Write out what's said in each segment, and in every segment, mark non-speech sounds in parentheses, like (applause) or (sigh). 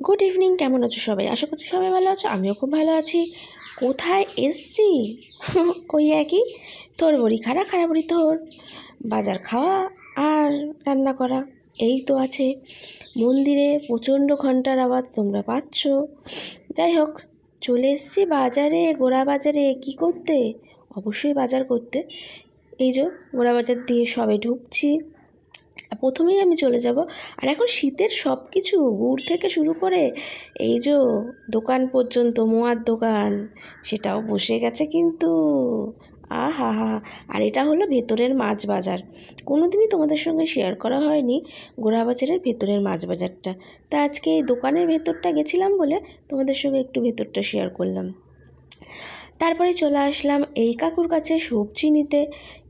Good evening কেমন আছো সবাই? আশা করছি সবাই ভালো আছো, আমিও খুব ভালো আছি। কোথায় এসছি? (laughs) ওই একই, তোর বড়ি খাড়া খারাপ বড়ি তোর। বাজার খাওয়া আর রান্না করা, এই তো আছে। মন্দিরে প্রচণ্ড ঘণ্টার আওয়াজ তোমরা পাচ্ছ। যাই হোক, চলে এসছি বাজারে, গোড়া বাজারে, কি করতে? অবশ্যই বাজার করতে। এই যে, গোড়া বাজার দিয়ে সবে ঢুকছি। প্রথমেই আমি চলে যাব। আর এখন শীতের সব কিছু গুড় থেকে শুরু করে এই যে দোকান পর্যন্ত, মোয়ার দোকান, সেটাও বসে গেছে কিন্তু। আহা হা আর এটা হলো ভেতরের মাছ বাজার। কোনো দিনই তোমাদের সঙ্গে শেয়ার করা হয়নি গোড়া বাজারের ভেতরের মাছ বাজারটা। তা আজকে এই দোকানের ভেতরটা গেছিলাম বলে তোমাদের সঙ্গে একটু ভেতরটা শেয়ার করলাম। তারপরে চলে আসলাম এই কাকুর কাছে সবজি নিতে।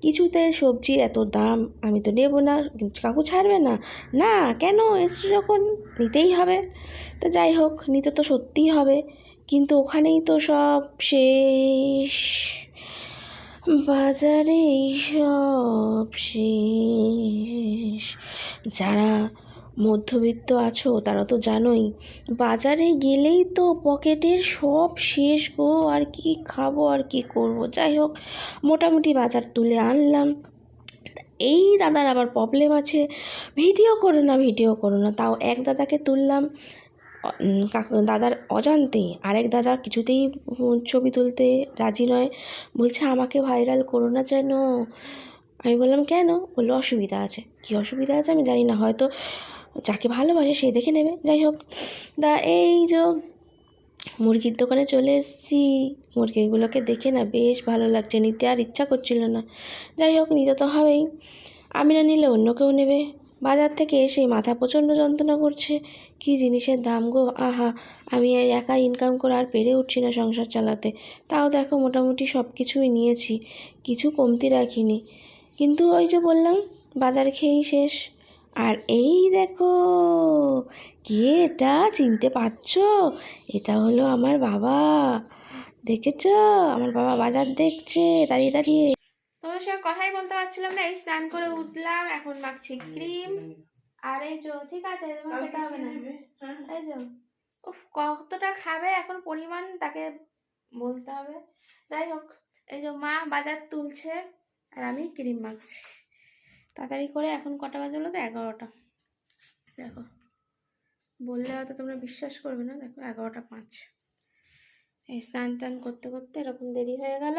কিছুতে সবজির এত দাম, আমি তো নেব না কাকু ছাড়বে না। না, কেন? এসছো যখন নিতেই হবে। তো যাই হোক, নিতে তো সত্যিই হবে। কিন্তু ওখানেই তো সব শেষ। বাজারেই সব শেষ। যারা মধ্যবিত্ত আছো, তারা তো জানোই। বাজারে গেলেই তো পকেটের সব শেষ গো, আর কি খাব, আর কি করব? যাই হোক, মোটামুটি বাজার তুলে আনলাম। এই দাদার আবার প্রবলেম আছে। ভিডিও করো না, ভিডিও করো না। তাও এক দাদাকে তুললাম। দাদার অজান্তে আরেক দাদা কিছুতেই ছবি তুলতে রাজি নয়। বলছে, আমাকে ভাইরাল করো না যেন। আমি বললাম, কেন? বলল, অসুবিধা আছে। কী অসুবিধা আছে? আমি জানি না। হয়তো যাকে ভালোবাসে সে দেখে নেবে। যাই হোক, দা, এই যে মুরগির দোকানে চলে এসেছি। মুরগিগুলোকে দেখে না বেশ ভালো লাগছে। নিতে আর ইচ্ছা করছিল না। যাই হোক, নিতে তো হবেই। আমি না নিলে অন্য কেউ নেবে। বাজার থেকে এসে মাথা প্রচণ্ড যন্ত্রণা করছে। কী জিনিসের দাম গো? আহা, আমি আর একা ইনকাম করে আর পেরে উঠছি না সংসার চালাতে। তাও দেখো, মোটামুটি সব কিছুই নিয়েছি। কিছু কমতি রাখিনি। কিন্তু ওই যে বললাম, বাজার খেয়েই শেষ। আর এই দেখো, কি এটা চিনতে পারছ? এটা হলো আমার বাবা। দেখেছ? আমার বাবা বাজার দেখছে, দাঁড়িয়ে দাঁড়িয়ে। তোমাদের সঙ্গে কথাই বলতে পারছিলাম না, এই স্নান করে উঠলাম, এখন মাখছি ক্রিম। আর এই যো, ঠিক আছে খেতে হবে না। এই যো, উফ, কতটা খাবে, এখন পরিমাণ তাকে বলতে হবে। যাই হোক, এই যে মা বাজার তুলছে, আর আমি ক্রিম মাখছি। তাড়াতাড়ি করে এখন কটা বাজে বলো তো? এগারোটা। দেখো। বললে হয়তো তোমরা বিশ্বাস করবে না। দেখো এগারোটা পাঁচ। এই স্নান টান করতে করতে এরকম দেরি হয়ে গেল।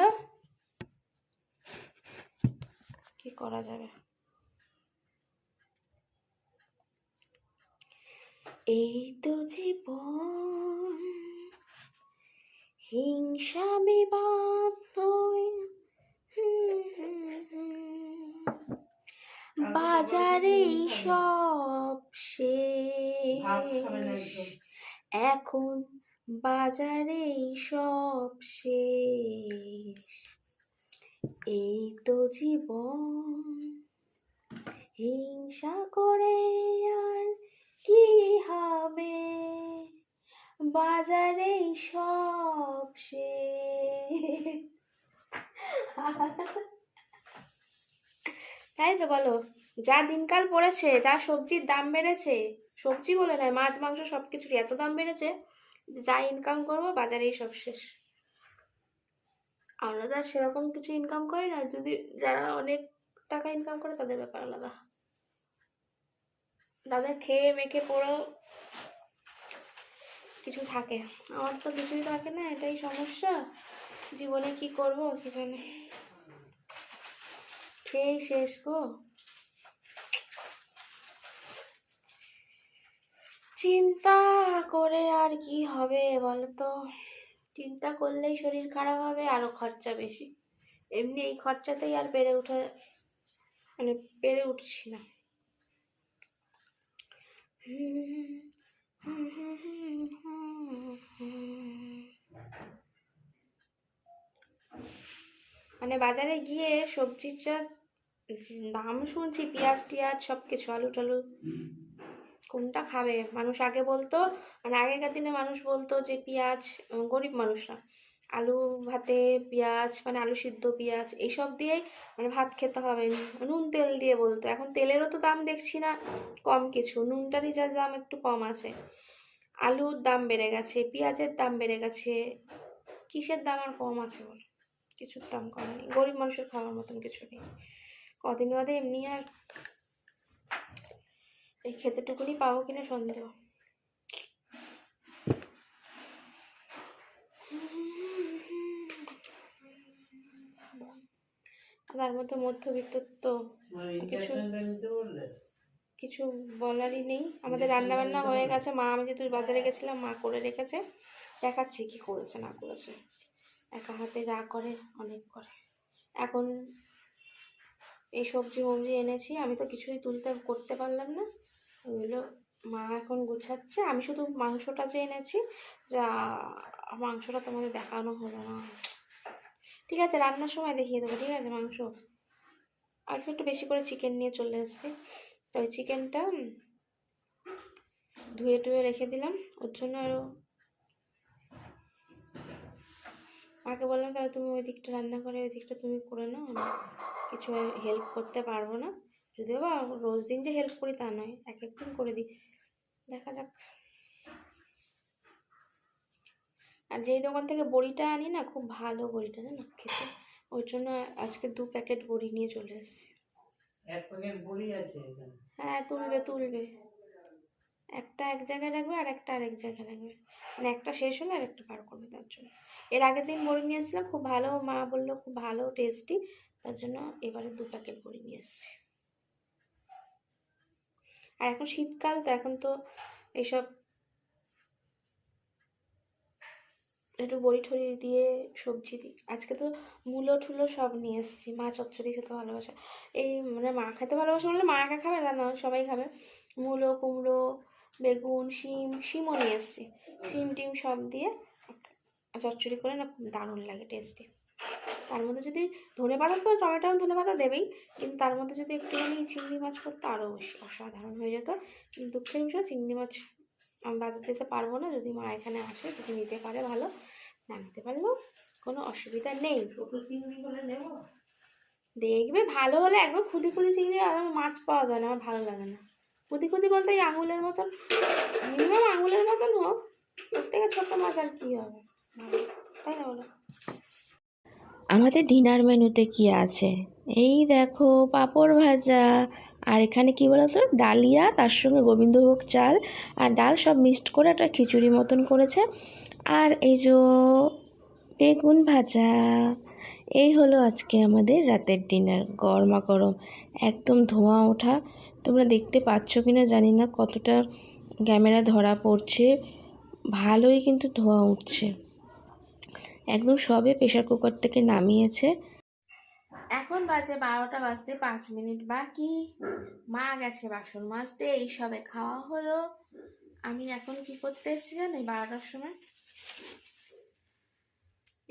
কি করা যাবে? এই তো জীবন হিংসা বিবাদ নয়। হুম, হুম, হুম। বাজারেই সব শেষ। এখন বাজারেই সব শেষ। এই তো জীবন, হিংসা করে আর কি হবে? বাজারেই সব শেষ। তাই তো বলো। যা দিনকাল পড়েছে, যা সবজির দাম বেড়েছে, সবজি বলে নয়, মাছ, মাংস সব কিছুর এত দাম বেড়েছে যা ইনকাম করব বাজারেই সব শেষ। তো সেরকম কিছু ইনকাম করি না, যদি যারা অনেক টাকা ইনকাম করে তাদের ব্যাপার আলাদা। তাদের খেয়ে, মেখে, পড়েও কিছু থাকে। আমার তো কিছুই থাকে না, এটাই সমস্যা। জীবনে কি করব, কি জানে। খেয়েই শেষ গো। চিন্তা করে আর কি হবে বলো তো চিন্তা করলেই শরীর খারাপ হবে আরও খরচা বেশি। এমনি এই খরচাতেই আর পেরে উঠে মানে পেরে উঠছি না। মানে বাজারে গিয়ে সবজির যা দাম শুনছি, পেঁয়াজ টিয়াজ সব কিছু আলু টালু কোনটা খাবে? মানুষ আগে বলতো মানে আগেকার দিনে মানুষ বলতো যে পেঁয়াজ গরিব মানুষরা আলু ভাতে পেঁয়াজ মানে আলু সিদ্ধ পেঁয়াজ, এইসব দিয়েই মানে ভাত খেতে হবে। নুন তেল দিয়ে বলতো। এখন তেলেরও তো দাম দেখছি না, কম কিছু। নুনটারই যা দাম একটু কম আছে। আলুর দাম বেড়ে গেছে, পেঁয়াজের দাম বেড়ে গেছে। কিসের দাম আর কম আছে বল? কিছুর দাম কম নেই। গরিব মানুষের খাওয়ার মতন কিছু নেই। কদিন বাদে এমনি আর এই খেতেটুকুনি পাবো কিনা সন্দেহ। তার মধ্যে মধ্যবিত্ত তো কিছু কিছু বলারই নেই। আমাদের রান্না বান্না হয়ে গেছে। মা আমি যেহেতু বাজারে গেছিলাম মা করে রেখেছে। দেখাচ্ছি কি করেছে না করেছে। একা হাতে যা করে অনেক করে। এখন এই সবজি মবজি এনেছি। আমি তো কিছুই তুলতে করতে পারলাম না। ওইগুলো মা এখন গুছাচ্ছে। আমি শুধু মাংসটা যে এনেছি, যা মাংসটা তোমাদের দেখানো হলো না। ঠিক আছে, রান্নার সময় দেখিয়ে দেবো, ঠিক আছে, মাংস। আর একটু বেশি করে চিকেন নিয়ে চলে এসেছি। তো ওই চিকেনটা ধুয়ে টুয়ে রেখে দিলাম। ওর জন্য আরও মাকে বললাম, তাহলে তুমি ওই দিকটা রান্না করে, ওই দিকটা তুমি করে নাও, আমি কিছু হেল্প করতে পারব না। যদিও বা রোজ দিন যে হেল্প করি তা নয় এক একদিন করে দিই। দেখা যাক। আর যেই দোকান থেকে বড়িটা আনি না খুব ভালো বড়িটা জানো খেতে। ওই জন্য আজকে দু প্যাকেট বড়ি নিয়ে চলে এসেছি। এক প্যাকেট বড়ি আছে হ্যাঁ তুলবে তুলবে। একটা এক জায়গায় রাখবে আর একটা আরেক জায়গায় রাখবে। মানে একটা শেষ হলে আর একটা বার করবে তার জন্য। এর আগের দিন বড়ি নিয়ে এসেছিলাম খুব ভালো মা বলল খুব ভালো টেস্টি তার জন্য এবারে দু প্যাকেট বড়ি নিয়ে এসেছি। আর এখন শীতকাল, তো এখন তো এইসব একটু বড়ি ঠড়ি দিয়ে সবজি দিই আজকে তো মূলো ঠুলো সব নিয়ে এসেছি। মা চচ্চড়ি খেতে ভালোবাসে। এই মানে মা খেতে ভালোবাসে বলে মা একা খাবে? তা না, সবাই খাবে। মূলো, কুমড়ো, বেগুন, শিম, শিমও নিয়ে এসেছি। শিম টিম সব দিয়ে চচ্চড়ি করে না দারুণ লাগে টেস্টি তার মধ্যে যদি ধনে পাতা তো টমেটো ধনে পাতা দেবেই, কিন্তু তার মধ্যে যদি একটুখানি চিংড়ি মাছ করতো আরও অসাধারণ হয়ে যেত। দুঃখের বিষয়, চিংড়ি মাছ আমি বাজার যেতে পারব না, যদি মা এখানে আসে, যদি নিতে পারে ভালো। না নিতে পারলেও কোনো অসুবিধা নেই। দেখবে ভালো হলে একদম খুদি খুদি চিংড়ি আর মাছ পাওয়া যায় না, আমার ভালো লাগে না। খুদি খুদি বলতে এই আঙুলের মতন, মিনিমাম আঙুলের মতন হোক থেকে ছোটো মাছ আর কী হবে? তাই না বলো? আমাদের ডিনার মেনুতে কি আছে? এই দেখো, পাঁপড় ভাজা, আর এখানে কি বলতো? ডালিয়া, তার সঙ্গে গোবিন্দভোগ চাল, আর ডাল সব মিক্সড করে একটা খিচুড়ি মতন করেছে। আর এই যে বেগুন ভাজা, এই হলো আজকে আমাদের রাতের ডিনার গরমা গরম, একদম ধোঁয়া ওঠা। তোমরা দেখতে পাচ্ছ কি না জানি না, কতটা ক্যামেরা ধরা পড়ছে, ভালোই কিন্তু ধোঁয়া উঠছে। একদম সবে প্রেশার কুকার থেকে নামিয়েছে। এখন বাজে বারোটা বাজতে পাঁচ মিনিট বাকি। মা গেছে বাসন মাজতে, এই সবে খাওয়া হলো। আমি এখন কি করতে এসেছি জানো, এই বারোটার সময়?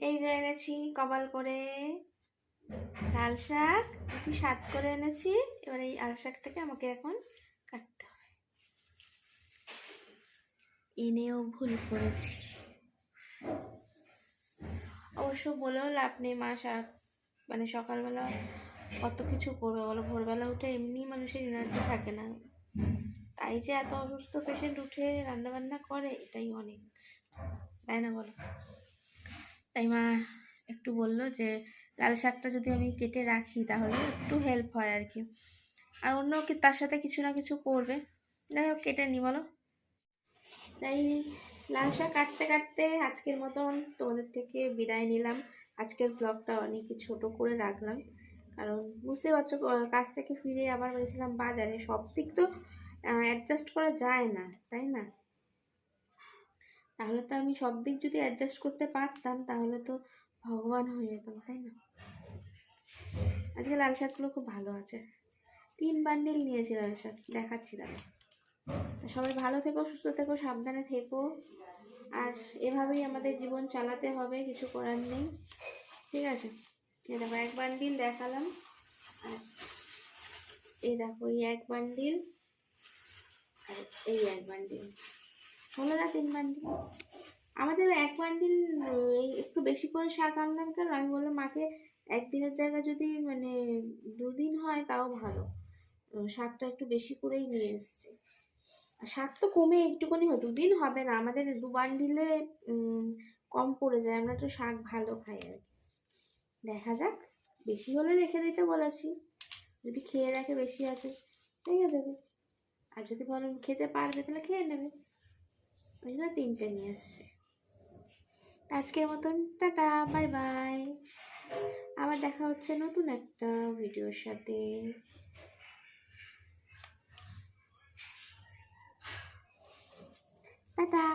এই যে এনেছি কপাল করে। লাল শাক একটু স্বাদ করে এনেছি। এবার এই লাল শাকটাকে আমাকে এখন কাটতে হবে। এনেও ভুল করেছি। অবশ্য বলেও লাভ নেই মা শাক মানে সকালবেলা কত কিছু করবে বলো, ভোরবেলা উঠে এমনি মানুষের এনার্জি থাকে না। তাই যে এত অসুস্থ পেশেন্ট উঠে রান্নাবান্না করে, এটাই অনেক। তাই না বলো? তাই মা একটু বলল যে, লাল শাকটা যদি আমি কেটে রাখি তাহলে একটু হেল্প হয় আর কি। আর অন্য তার সাথে কিছু না কিছু করবে? যাই হোক, কেটে নি বলো। তাই লাল শাক কাটতে কাটতে আজকের মতন তোমাদের থেকে বিদায় নিলাম। আজকের ব্লগটা অনেক ছোট করে রাখলাম। কারণ বুঝতে পারছ কাজ থেকে ফিরে আবার গেছিলাম বাজারে, সব দিক তো অ্যাডজাস্ট করা যায় না, তাই না? তাহলে তো আমি সব দিক যদি অ্যাডজাস্ট করতে পারতাম, তাহলে তো ভগবান হয়ে যেতাম, তাই না? আজকে লাল শাকগুলো খুব ভালো আছে। তিন বান্ডিল নিয়েছি লাল শাক দেখাচ্ছি দাদা সবাই ভালো থেকো, সুস্থ থেকো, সাবধানে থেকো। আর এভাবেই আমাদের জীবন চালাতে হবে, কিছু করার নেই। ঠিক আছে? এই দেখো, এক বান্ডিল দেখালাম। আর এই দেখো, এই এক বান্ডিল। আর এই এক বান্ডিল। হলো না তিন বান্ডিল? আমাদের এক বান্ডিল একটু বেশি করে শাক আনলাম কেন? আমি বললাম, মাকে একদিনের জায়গায় যদি মানে দুদিন হয়, তাও ভালো। শাকটা একটু বেশি করেই নিয়ে এসেছি। শাক তো কমে একটুখানি হয় দুদিন হবে না। আমাদের দু বান্ডিলে কম পড়ে যায়। আমরা তো শাক ভালো খাই আর কি। দেখা যাক। বেশি হলে রেখে দিতে বলেছি। যদি খেয়ে দেখে বেশি আছে রেখে দেবে। আর যদি বলো খেতে পারবে, তাহলে খেয়ে নেবে। ওই জন্য তিনটে নিয়ে এসছে। আজকের মতন টাটা, বাই বাই। আবার দেখা হচ্ছে নতুন একটা ভিডিওর সাথে। টাটা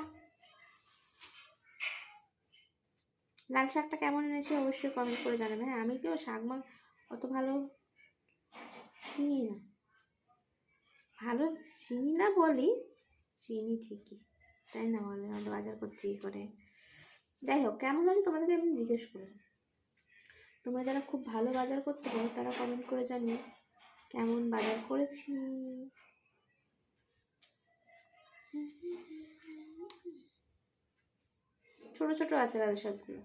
লাল শাকটা কেমন এনেছে অবশ্যই কমেন্ট করে জানাবে। হ্যাঁ আমি কেউ শাক মাক অত ভালো চিনি না। ভালো চিনি না বলি, চিনি ঠিকই। তাই না বলে? আমাদের বাজার করছি করে। যাই হোক, কেমন হয়েছে তোমাদেরকে আমি জিজ্ঞেস করলাম। তোমরা যারা খুব ভালো বাজার করতে পারো, তারা কমেন্ট করে জানিও। কেমন বাজার করেছি? ছোট ছোট আছে লাল শাকগুলো